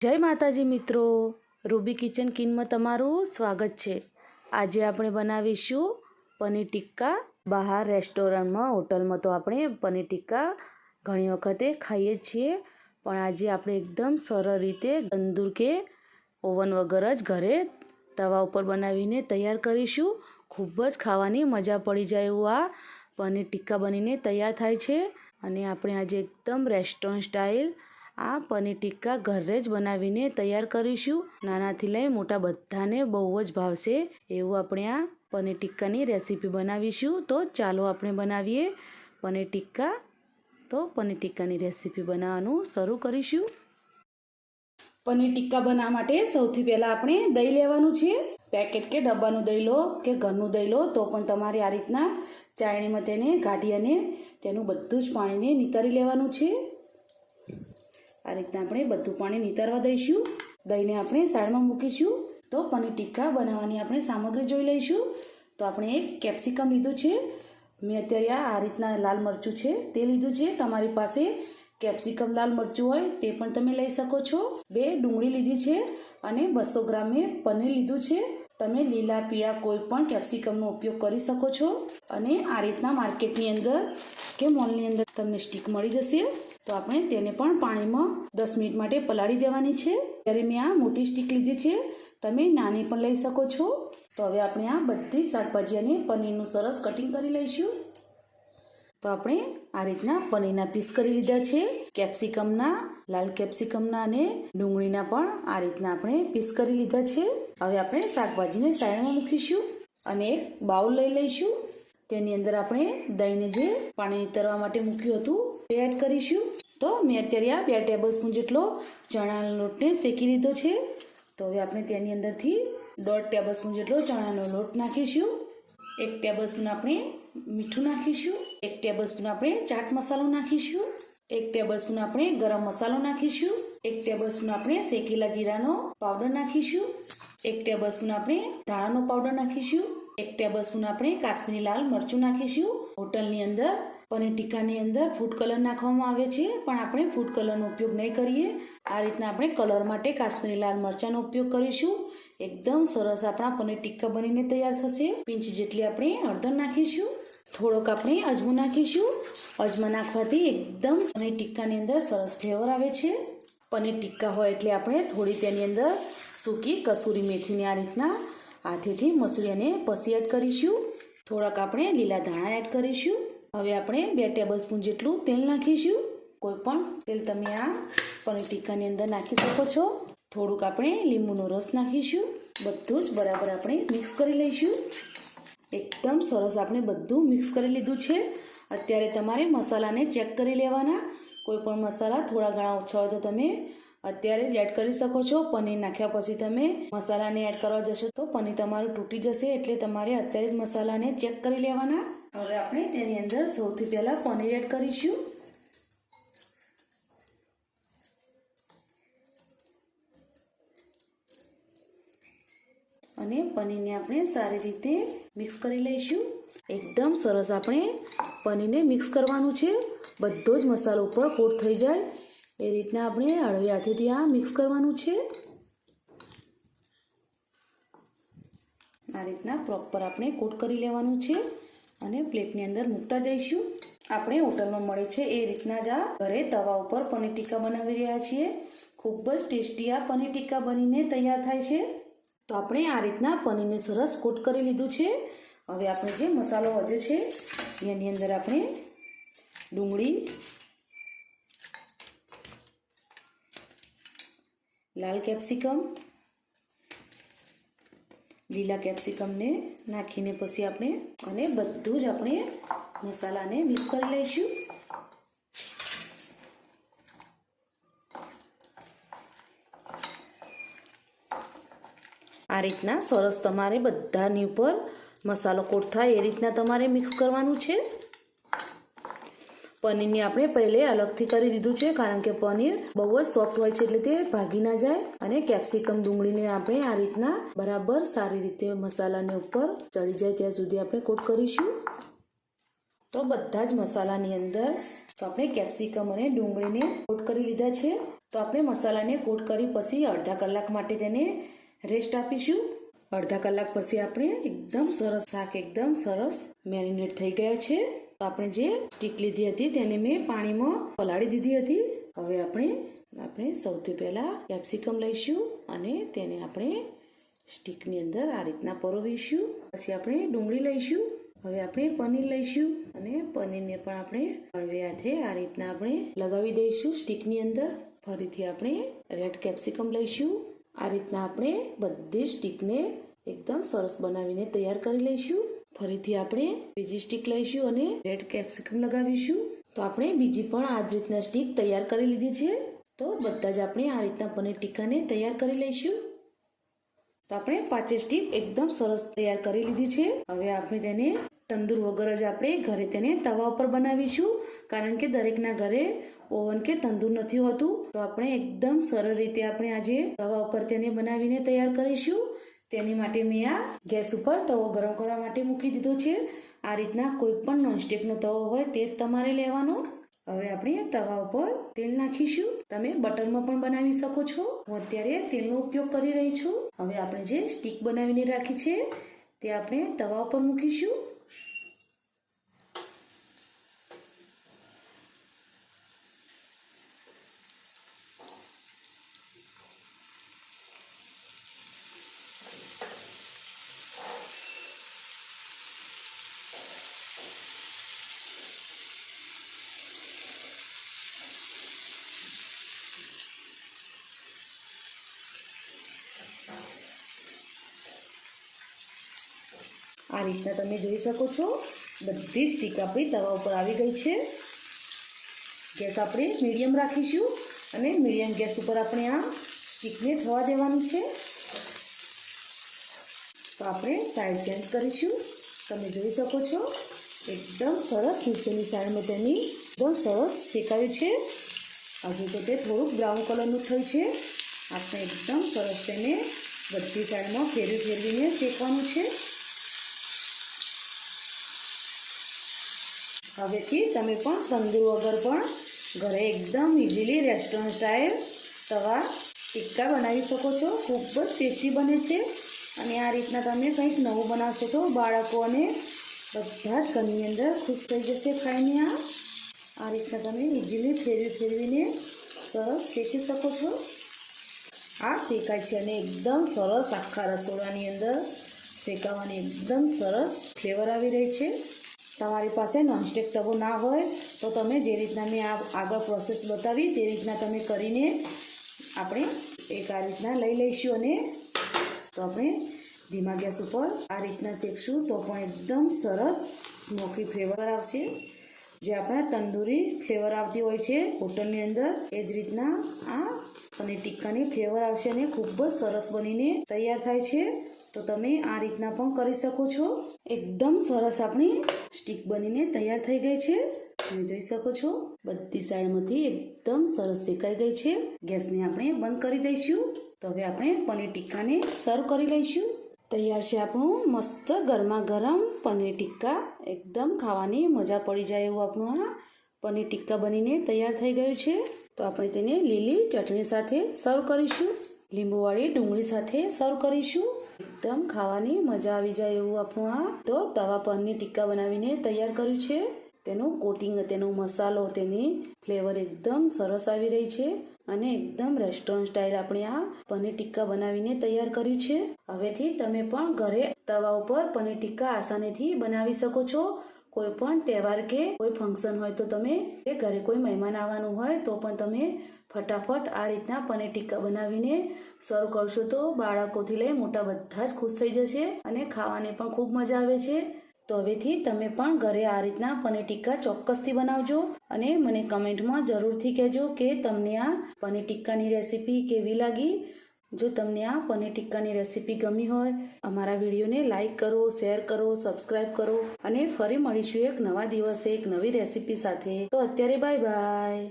જય માતાજી મિત્રો. રૂબી કિચન કિનમાં તમારું સ્વાગત છે. આજે આપણે બનાવીશું પનીર ટિક્કા બહાર રેસ્ટોરન્ટમાં, હોટલમાં તો આપણે પનીર ટિક્કા ઘણી વખતે ખાઈએ છીએ. પણ આજે આપણે એકદમ સરળ રીતે તંદૂર કે ઓવન વગર જ ઘરે તવા ઉપર બનાવીને તૈયાર કરીશું. ખૂબ જ ખાવાની મજા પડી જાય એવું આ પનીર ટિક્કા બનીને તૈયાર થાય છે. અને આપણે આજે એકદમ રેસ્ટોરન્ટ સ્ટાઇલ આ પનીર ટિક્કા ઘરે જ બનાવીને તૈયાર કરીશું. નાનાથી લઈ મોટા બધાને બહુ જ ભાવશે એવું આપણે આ પનીર ટિક્કાની રેસીપી બનાવીશું. તો ચાલો આપણે બનાવીએ પનીર ટિક્કા. તો પનીર ટિક્કાની રેસીપી બનાવવાનું શરૂ કરીશું. પનીર ટિક્કા બનાવવા માટે સૌથી પહેલાં આપણે દહીં લેવાનું છે. પેકેટ કે ડબ્બાનું દહીં લો કે ઘરનું દહીં લો, તો પણ તમારે આ રીતના ચાયણીમાં તેને કાઢી અને તેનું બધું જ પાણીને નિતારી લેવાનું છે. આ રીતના આપણે બધું પાણી નીતારવા દઈશું. દહીંને આપણે સાઈડમાં મૂકીશું. તો પનીર ટિક્કા બનાવવાની આપણે સામગ્રી જોઈ લઈશું. તો આપણે એક કેપ્સિકમ લીધું છે. મેં અત્યારે આ રીતના લાલ મરચું છે તે લીધું છે. તમારી પાસે કેપ્સિકમ લાલ મરચું હોય તે પણ તમે લઈ શકો છો. બે ડુંગળી લીધી છે અને બસો ગ્રામ મેં પનીર લીધું છે. તમે લીલા, પીળા કોઈ પણ કેપ્સિકમનો ઉપયોગ કરી શકો છો. અને આ રીતના માર્કેટની અંદર કે મોલની અંદર તમને સ્ટીક મળી જશે. તો આપણે તેને પણ પાણીમાં દસ મિનિટ માટે પલાળી દેવાની છે. ત્યારે મેં આ મોટી સ્ટીક લીધી છે, તમે નાની પણ લઈ શકો છો. તો હવે આપણે આ બધી શાકભાજી અને પનીરનું સરસ કટિંગ કરી લઈશું. તો આપણે આ રીતના પનીરના પીસ કરી લીધા છે. કેપ્સિકમના, લાલ કેપ્સિકમના અને ડુંગળીના પણ આ રીતના આપણે પીસ કરી લીધા છે. હવે આપણે શાકભાજીને સાઈડમાં મૂકીશું અને એક બાઉલ લઈ લઈશું. તેની અંદર આપણે દહીંને જે પાણી તરવા માટે મૂક્યું હતું તે એડ કરીશું. તો મેં અત્યારે આ બે ટેબલ સ્પૂન જેટલો ચણાનો લોટને શેકી લીધો છે. તો હવે આપણે તેની અંદરથી દોઢ ટેબલ સ્પૂન જેટલો ચણાનો લોટ નાખીશું. એક ટેબલ સ્પૂન આપણે મીઠું નાખીશું. એક ટેબલ સ્પૂન આપણે ચાટ મસાલો નાખીશું. એક ટેબલ સ્પૂન આપણે ગરમ મસાલો નાખીશું, એક ટેબલ સ્પૂન આપણે શેકેલા જીરાનો પાવડર નાખીશું, એક ટેબલ સ્પૂન આપણે ધાણાનો પાવડર નાખીશું, એક ટેબલ સ્પૂન આપણે કાશ્મીરી લાલ મરચું નાખીશું. હોટલની અંદર પનીર ટીકાની અંદર ફૂડ કલર નાખવામાં આવે છે, પણ આપણે ફૂડ કલરનો ઉપયોગ નહીં કરીએ. આ રીતના આપણે કલર માટે કાશ્મીરી લાલ મરચાંનો ઉપયોગ કરીશું. એકદમ સરસ આપણા પનીર ટીક્કા બનીને તૈયાર થશે. પિંચ જેટલી આપણે હળદર નાખીશું. થોડોક આપણે અજમો નાખીશું. અજમા નાખવાથી એકદમ પનીર ટિક્કાની અંદર સરસ ફ્લેવર આવે છે. પનીર ટિક્કા હોય એટલે આપણે થોડી તેની અંદર સૂકી કસૂરી મેથીને આ રીતના હાથેથી મસળી અને પસી એડ કરીશું. થોડાક આપણે લીલા ધાણા એડ કરીશું. હવે આપણે બે ટેબલ સ્પૂન જેટલું તેલ નાખીશું. કોઈ પણ તેલ તમે આ પનીર ટિક્કાની અંદર નાખી શકો છો. થોડુંક આપણે લીંબુનો રસ નાખીશું. બધું જ બરાબર આપણે મિક્સ કરી લઈશું. એકદમ સરસ આપણે બધું મિક્સ કરી લીધું છે. અત્યારે તમારે મસાલાને ચેક કરી લેવાના. કોઈ પણ મસાલા થોડા ઘણા ઓછા હોય તો તમે અત્યારે જ એડ કરી શકો છો. પનીર નાખ્યા પછી તમે મસાલાને એડ કરવા જશો તો પનીર તમારું તૂટી જશે એટલે તમારે અત્યારે જ મસાલાને ચેક કરી લેવાના. હવે આપણે તેની અંદર સૌથી પહેલાં પનીર એડ કરીશું અને પનીરને આપણે સારી રીતે મિક્સ કરી લઈશું. એકદમ સરસ આપણે પનીરને મિક્સ કરવાનું છે. બધો જ મસાલો ઉપર કોટ થઈ જાય. એ રીતના આપણે હળવે હાથેથી આ મિક્સ કરવાનું છે. આ રીતના પ્રોપર આપણે કોટ કરી લેવાનું છે અને પ્લેટની અંદર મૂકતા જઈશું. આપણે હોટલમાં મળે છે એ રીતના જ આ ઘરે તવા ઉપર પનીર ટીક્કા બનાવી રહ્યા છીએ. ખૂબ જ ટેસ્ટી આ પનીર ટીક્કા બનીને તૈયાર થાય છે. તો આપણે આ રીતના પનીરને સરસ કોટ કરી લીધું છે. હવે આપણે જે મસાલો વધ્યો છે, એની અંદર આપણે ડુંગળી, લાલ કેપ્સિકમ, લીલા કેપ્સિકમને નાખીને પછી આપણે અને બધું જ આપણે મસાલાને મિક્સ કરી લઈશું. આ રીતના સરસ તમારે બધાની ઉપર મસાલો કોટ થાય એ રીતના તમારે મિક્સ કરવાનું છે. પનીરની આપણે પહેલે અલગથી કરી દીધું છે, કારણ કે પનીર બહુ જ સોફ્ટ હોય છે એટલે તે ભાગી ના જાય. અને કેપ્સિકમ ડુંગળીને આપણે આ રીતના બરાબર સારી રીતે મસાલાને ઉપર ચડી જાય ત્યાં સુધી આપણે કોટ કરીશું. તો બધા જ મસાલાની અંદર તો આપણે કેપ્સિકમ અને ડુંગળીને કોટ કરી લીધા છે. તો આપણે મસાલાને કોટ કરી પછી અડધા કલાક માટે તેને રેસ્ટ આપીશું. અડધા કલાક પછી આપણે એકદમ સરસ શાક, એકદમ સરસ મેરિનેટ થઈ ગયા છે. તો આપણે જે સ્ટીક લીધી હતી તેને મેં પાણીમાં પલાળી દીધી હતી. હવે આપણે આપણે સૌથી પહેલાં કેપ્સિકમ લઈશું અને તેને આપણે સ્ટીકની અંદર આ રીતના પરોવીશું. પછી આપણે ડુંગળી લઈશું. હવે આપણે પનીર લઈશું અને પનીરને પણ આપણે હળવે આ રીતના આપણે લગાવી દઈશું સ્ટીકની અંદર. ફરીથી આપણે રેડ કેપ્સિકમ લઈશું. આ રીતના આપણે બધી સ્ટીકને એકદમ સરસ બનાવીને તૈયાર કરી લઈશું. ફરીથી આપણે બીજી સ્ટીક લઈશું અને રેડ કેપ્સિકમ લગાવીશું. તો આપણે બીજી પણ આ જ રીતના સ્ટીક તૈયાર કરી લીધી છે. તો બધા જ આપણે આ રીતના પનીર ટીકાને તૈયાર કરી લઈશું. તો આપણે પાંચે સ્ટીક એકદમ સરસ તૈયાર કરી લીધી છે. હવે આપણે તેને તંદૂર વગર જ આપણે ઘરે તેને તવા ઉપર બનાવીશું. કારણ કે દરેકના ઘરે ઓવન કે તંદૂર નથી હોતું. તો આપણે એકદમ સરળ રીતે આપણે આજે તવા ઉપર તેને બનાવીને તૈયાર કરીશું. તેની માટે મેં આ ગેસ ઉપર તવો ગરમ કરવા માટે મૂકી દીધો છે. આ રીતના કોઈ પણ નોનસ્ટિકનો તવો હોય તે જ તમારે લેવાનો. હવે આપણે તવા ઉપર તેલ નાખીશું. તમે બટરમાં પણ બનાવી શકો છો. હું અત્યારે તેલનો ઉપયોગ કરી રહી છું. હવે આપણે જે સ્ટીક બનાવીને રાખી છે તે આપણે તવા ઉપર મૂકીશું. આ રીતના તમે જોઈ શકો છો. બધી સ્ટીક આપણી તવા ઉપર આવી ગઈ છે. ગેસ આપણે મીડિયમ રાખીશું અને મીડિયમ ગેસ ઉપર આપણે આ સ્ટીકને થવા દેવાનું છે. તો આપણે સાઈડ ચેન્જ કરીશું. તમે જોઈ શકો છો, એકદમ સરસ નીચેની સાઈડમાં તેની એકદમ સરસ શેકાયું છે. હજુ તો તે થોડુંક બ્રાઉન કલરનું થયું છે. આપણે એકદમ સરસ તેને બધી સાઈડમાં ફેરવી ફેરવીને શેકવાનું છે. હવેથી તમે પણ તંદૂર વગર પણ ઘરે એકદમ ઇઝીલી રેસ્ટોરન્ટ સ્ટાઇલ તવા ટિક્કા બનાવી શકો છો. ખૂબ જ ટેસ્ટી બને છે. અને આ રીતના તમે કંઈક નવું બનાવશો તો બાળકો અને બધા જ ઘરની અંદર ખુશ થઈ જશે ખાઈને આ. આ રીતના તમે ઇઝીલી ફેરવી ફેરવીને સરસ શેકી શકો છો. આ શેકાય છે અને એકદમ સરસ આખા રસોડાની અંદર શેકાવાની એકદમ સરસ ફ્લેવર આવી રહી છે. તમારી પાસે નોનસ્ટિક તવો ના હોય, તો તમે જે રીતના મેં આ આગળ પ્રોસેસ બતાવી, તે રીતના તમે કરીને આપણે એક આ રીતના લઈ લઈશું અને તો આપણે ધીમા ગેસ ઉપર આ રીતના શેકશું, તો પણ એકદમ સરસ સ્મોકી ફ્લેવર આવશે. જે આપણા તંદૂરી ફ્લેવર આવતી હોય છે, હોટલની અંદર, એ જ રીતના આ અને ટિક્કાની ફ્લેવર આવશે અને ખૂબ જ સરસ બનીને તૈયાર થાય છે. તો તમે આ રીતના પણ કરી શકો છો. એકદમ સરસ આપણી સ્ટીક બનીને તૈયાર થઈ ગઈ છે. તમે જોઈ શકો છો, બધી સાઈડમાંથી એકદમ સરસ શેકાઈ ગઈ છે. ગેસને આપણે બંધ કરી દઈશું. તો હવે આપણે પનીર ટિક્કાને સર્વ કરી લઈશું. તૈયાર છે આપણું મસ્ત ગરમા ગરમ પનીર ટિક્કા. એકદમ ખાવાની મજા પડી જાય એવું આપણું આ પનીર ટિક્કા બનીને તૈયાર થઈ ગયું છે. તો આપણે તેને લીલી ચટણી સાથે સર્વ કરીશું. લીંબુવાળી ડુંગળી સાથે સર્વ કરીશું. એકદમ ખાવાની મજા આવી જાય એવું આપણું આ. તો તવા પનીર ટીક્કા બનાવીને તૈયાર કર્યું છે. તેનું કોટિંગ, તેનો મસાલો, તેની ફ્લેવર એકદમ સરસ આવી રહી છે. અને એકદમ રેસ્ટોરન્ટ સ્ટાઇલ આપણે આ પનીર ટીક્કા બનાવીને તૈયાર કર્યું છે. હવેથી તમે પણ ઘરે તવા ઉપર પનીર ટીક્કા આસાનીથી બનાવી શકો છો. કોઈ પણ તહેવાર કે કોઈ ફંક્શન હોય તો તમે કે ઘરે કોઈ મહેમાન આવવાનું હોય તો પણ તમે ફટાફટ આ રીતના પનીર ટીક્કા બનાવીને સર્વ કરશો તો બાળકોથી લઈ મોટા બધા જ ખુશ થઈ જશે અને ખાવાની પણ ખૂબ મજા આવે છે. તો હવેથી તમે પણ ઘરે આ રીતના પનીર ટીકા ચોક્કસથી બનાવજો અને મને કમેન્ટમાં જરૂરથી કહેજો કે તમને આ પનીર ટીકાની રેસીપી કેવી લાગી. જો તમને આ પનીર ટીક્કાની રેસીપી ગમી હોય, અમારા વિડીયોને લાઇક કરો, શેર કરો સબસ્ક્રાઈબ કરો અને ફરી મળીશું એક નવા દિવસે એક નવી રેસીપી સાથે. તો અત્યારે બાય બાય.